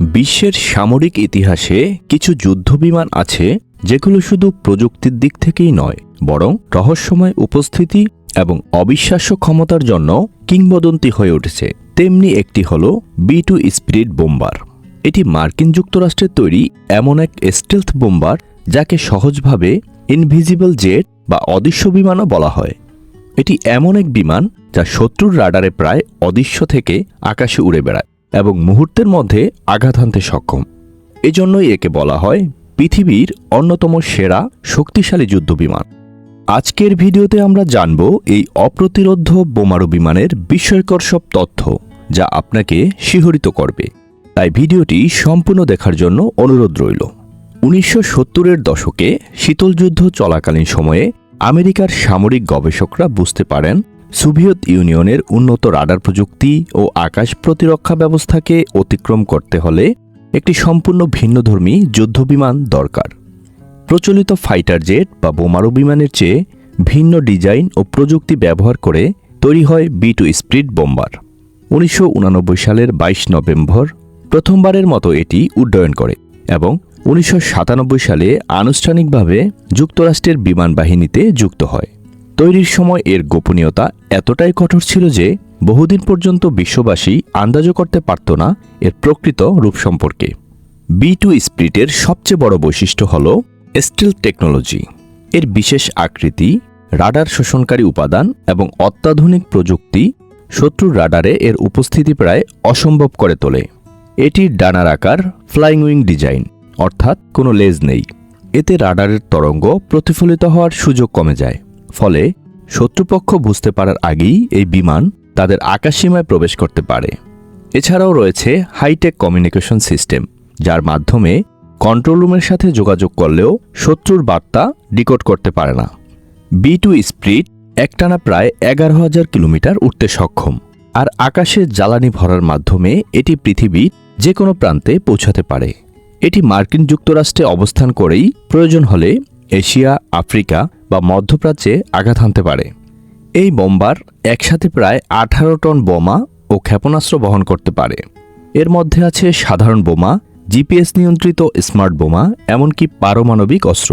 বিশ্বের সামরিক ইতিহাসে কিছু যুদ্ধবিমান আছে যেগুলো শুধু প্রযুক্তির দিক থেকেই নয়, বরং রহস্যময় উপস্থিতি এবং অবিশ্বাস্য ক্ষমতার জন্য কিংবদন্তি হয়ে উঠেছে। তেমনি একটি হল বি টু স্পিরিট বোম্বার। এটি মার্কিন যুক্তরাষ্ট্রের তৈরি এমন এক স্টেলথ বোম্বার যাকে সহজভাবে ইনভিজিবল জেট বা অদৃশ্য বিমানও বলা হয়। এটি এমন এক বিমান যা শত্রুর রাডারে প্রায় অদৃশ্য থেকে আকাশে উড়ে বেড়ায়। এবং মুহূর্তের মধ্যে আঘাত হানতে সক্ষম। এজন্যই একে বলা হয় পৃথিবীর অন্যতম সেরা, শক্তিশালী যুদ্ধবিমান আজকের ভিডিওতে আমরা জানব এই অপ্রতিরোধ বোমারু বিমানের বিস্ময়কর সব তথ্য, যা আপনাকে শিহরিত করবে। তাই ভিডিওটি সম্পূর্ণ দেখার জন্য অনুরোধ রইল। উনিশশো সত্তরের দশকে শীতল যুদ্ধ চলাকালীন সময়ে আমেরিকার সামরিক গবেষকরা বুঝতে পারেন সোভিয়েত ইউনিয়নের উন্নত রাডার প্রযুক্তি ও আকাশ প্রতিরক্ষা ব্যবস্থাকে অতিক্রম করতে হলে একটি সম্পূর্ণ ভিন্নধর্মী যুদ্ধবিমান দরকার। প্রচলিত ফাইটার জেট বা বোমারু বিমানের চেয়ে ভিন্ন ডিজাইন ও প্রযুক্তি ব্যবহার করে তৈরি হয় বি টু স্প্রিট বোম্বার। উনিশশো সালের ২২ নভেম্বর প্রথমবারের মতো এটি উড্ডয়ন করে এবং উনিশশো সাতানব্বই সালে আনুষ্ঠানিকভাবে যুক্তরাষ্ট্রের বিমান বাহিনীতে যুক্ত হয়। তৈরির সময় এর গোপনীয়তা এতটাই কঠোর ছিল যে বহুদিন পর্যন্ত বিশ্ববাসী আন্দাজও করতে পারত না এর প্রকৃত রূপ সম্পর্কে। বি টু স্প্রিটের সবচেয়ে বড় বৈশিষ্ট্য হল স্টিল টেকনোলজি। এর বিশেষ আকৃতি, রাডার শোষণকারী উপাদান এবং অত্যাধুনিক প্রযুক্তি শত্রুর রাডারে এর উপস্থিতি প্রায় অসম্ভব করে তোলে। এটির ডানার আকার ফ্লাইং উইং ডিজাইন, অর্থাৎ কোনো লেজ নেই। এতে রাডারের তরঙ্গ প্রতিফলিত হওয়ার সুযোগ কমে যায়। ফলে শত্রুপক্ষ বুঝতে পারার আগেই এই বিমান তাদের আকাশসীমায় প্রবেশ করতে পারে। এছাড়াও রয়েছে হাইটেক কমিউনিকেশন সিস্টেম যার মাধ্যমে কন্ট্রোল রুমের সাথে যোগাযোগ করলেও শত্রুর বার্তা ডিকোড করতে পারে না। বি টু স্প্রিট একটানা প্রায় এগারো হাজার কিলোমিটার উঠতে সক্ষম, আর আকাশে জ্বালানি ভরার মাধ্যমে এটি পৃথিবীর যে কোনো প্রান্তে পৌঁছাতে পারে। এটি মার্কিন যুক্তরাষ্ট্রে অবস্থান করেই প্রয়োজন হলে এশিয়া, আফ্রিকা বা মধ্যপ্রাচ্যে আঘাত হানতে পারে। এই বোম্বার একসাথে প্রায় আঠারো টন বোমা ও ক্ষেপণাস্ত্র বহন করতে পারে। এর মধ্যে আছে সাধারণ বোমা, জিপিএস নিয়ন্ত্রিত স্মার্ট বোমা, এমনকি পারমাণবিক অস্ত্র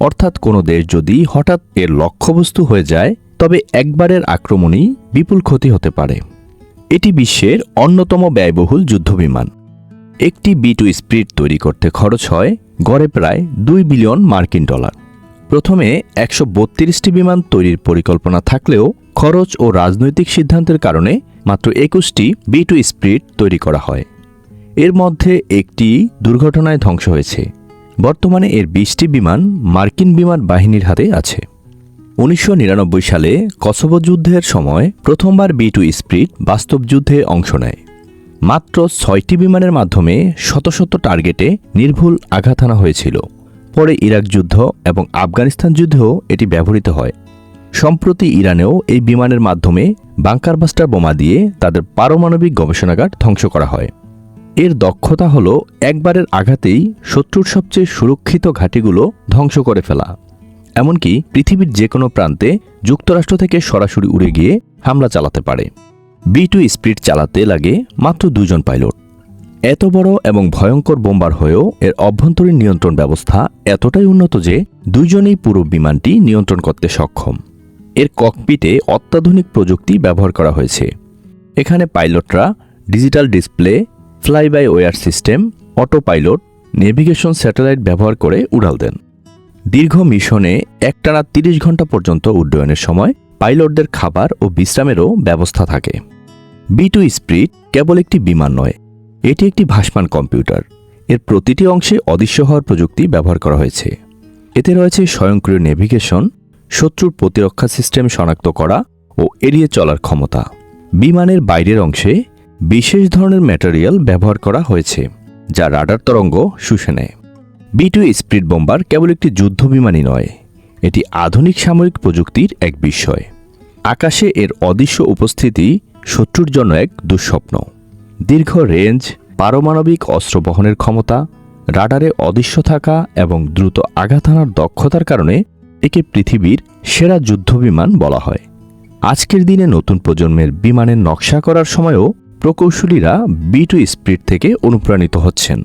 অর্থাৎ কোনো দেশ যদি হঠাৎ এর লক্ষ্যবস্তু হয়ে যায়, তবে একবারের আক্রমণেই বিপুল ক্ষতি হতে পারে। এটি বিশ্বের অন্যতম ব্যয়বহুল যুদ্ধবিমান। একটি বি টু স্প্রিট তৈরি করতে খরচ হয় গড়ে প্রায় দুই বিলিয়ন মার্কিন ডলার। প্রথমে একশো বত্রিশটি বিমান তৈরির পরিকল্পনা থাকলেও খরচ ও রাজনৈতিক সিদ্ধান্তের কারণে মাত্র একুশটি বি টু স্প্রিট তৈরি করা হয়। এর মধ্যে একটি দুর্ঘটনায় ধ্বংস হয়েছে। বর্তমানে এর বিশটি বিমান মার্কিন বিমান বাহিনীর হাতে আছে। উনিশশো নিরানব্বই সালে কসোভো যুদ্ধের সময় প্রথমবার বি টু স্প্রিট বাস্তব যুদ্ধে অংশ নেয়। মাত্র ছয়টি বিমানের মাধ্যমে শত শত টার্গেটে নির্ভুল আঘাত আনা হয়েছিল। পরে ইরাক যুদ্ধ এবং আফগানিস্তান যুদ্ধেও এটি ব্যবহৃত হয়। সম্প্রতি ইরানেও এই বিমানের মাধ্যমে বাংকারবাস্টার বোমা দিয়ে তাদের পারমাণবিক গবেষণাগার ধ্বংস করা হয়। এর দক্ষতা হল একবারের আঘাতেই শত্রুর সবচেয়ে সুরক্ষিত ঘাঁটিগুলো ধ্বংস করে ফেলা। এমনকি পৃথিবীর যে কোনো প্রান্তে যুক্তরাষ্ট্র থেকে সরাসরি উড়ে গিয়ে হামলা চালাতে পারে। বি টু স্পিড চালাতে লাগে মাত্র দুজন পাইলট। এত বড় এবং ভয়ঙ্কর বোম্বার হয়েও এর অভ্যন্তরীণ নিয়ন্ত্রণ ব্যবস্থা এতটাই উন্নত যে দুইজনেই পুরো বিমানটি নিয়ন্ত্রণ করতে সক্ষম। এর ককপিটে অত্যাধুনিক প্রযুক্তি ব্যবহার করা হয়েছে। এখানে পাইলটরা digital display fly by wire system autopilot navigation satellite ব্যবহার করে উড়াল দেন। দীর্ঘ মিশনে একটানা তিরিশ ঘণ্টা পর্যন্ত উড্ডয়নের সময় পাইলটদের খাবার ও বিশ্রামেরও ব্যবস্থা থাকে। বি টু স্প্রিট কেবল একটি বিমান নয় এটি একটি ভাসমান কম্পিউটার। এর প্রতিটি অংশে অদৃশ্য হওয়ার প্রযুক্তি ব্যবহার করা হয়েছে। এতে রয়েছে স্বয়ংক্রিয় নেভিগেশন, শত্রুর প্রতিরক্ষা সিস্টেম শনাক্ত করা ও এড়িয়ে চলার ক্ষমতা। বিমানের বাইরের অংশে বিশেষ ধরনের ম্যাটেরিয়াল ব্যবহার করা হয়েছে, যা রাডার তরঙ্গ শুষে নেয়। বি টু স্পিড বোম্বার কেবল একটি যুদ্ধ বিমানই নয়, এটি আধুনিক সামরিক প্রযুক্তির এক বিষয়। আকাশে এর অদৃশ্য উপস্থিতি শত্রুর জন্য এক দুঃস্বপ্ন। দীর্ঘ রেঞ্জ, পারমাণবিক অস্ত্র বহনের ক্ষমতা, রাডারে অদৃশ্য থাকা এবং দ্রুত আঘাত হানার দক্ষতার কারণে একে পৃথিবীর সেরা যুদ্ধবিমান বলা হয়। আজকের দিনে নতুন প্রজন্মের বিমানের নকশা করার সময়ও প্রকৌশলীরা বি টু স্পিড থেকে অনুপ্রাণিত হচ্ছেন।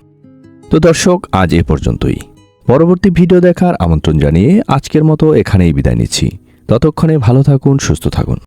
তো দর্শক, আজ এ পর্যন্তই। পরবর্তী ভিডিও দেখার আমন্ত্রণ জানিয়ে আজকের মতো এখানেই বিদায় নিচ্ছি। ততক্ষণে ভালো থাকুন, সুস্থ থাকুন।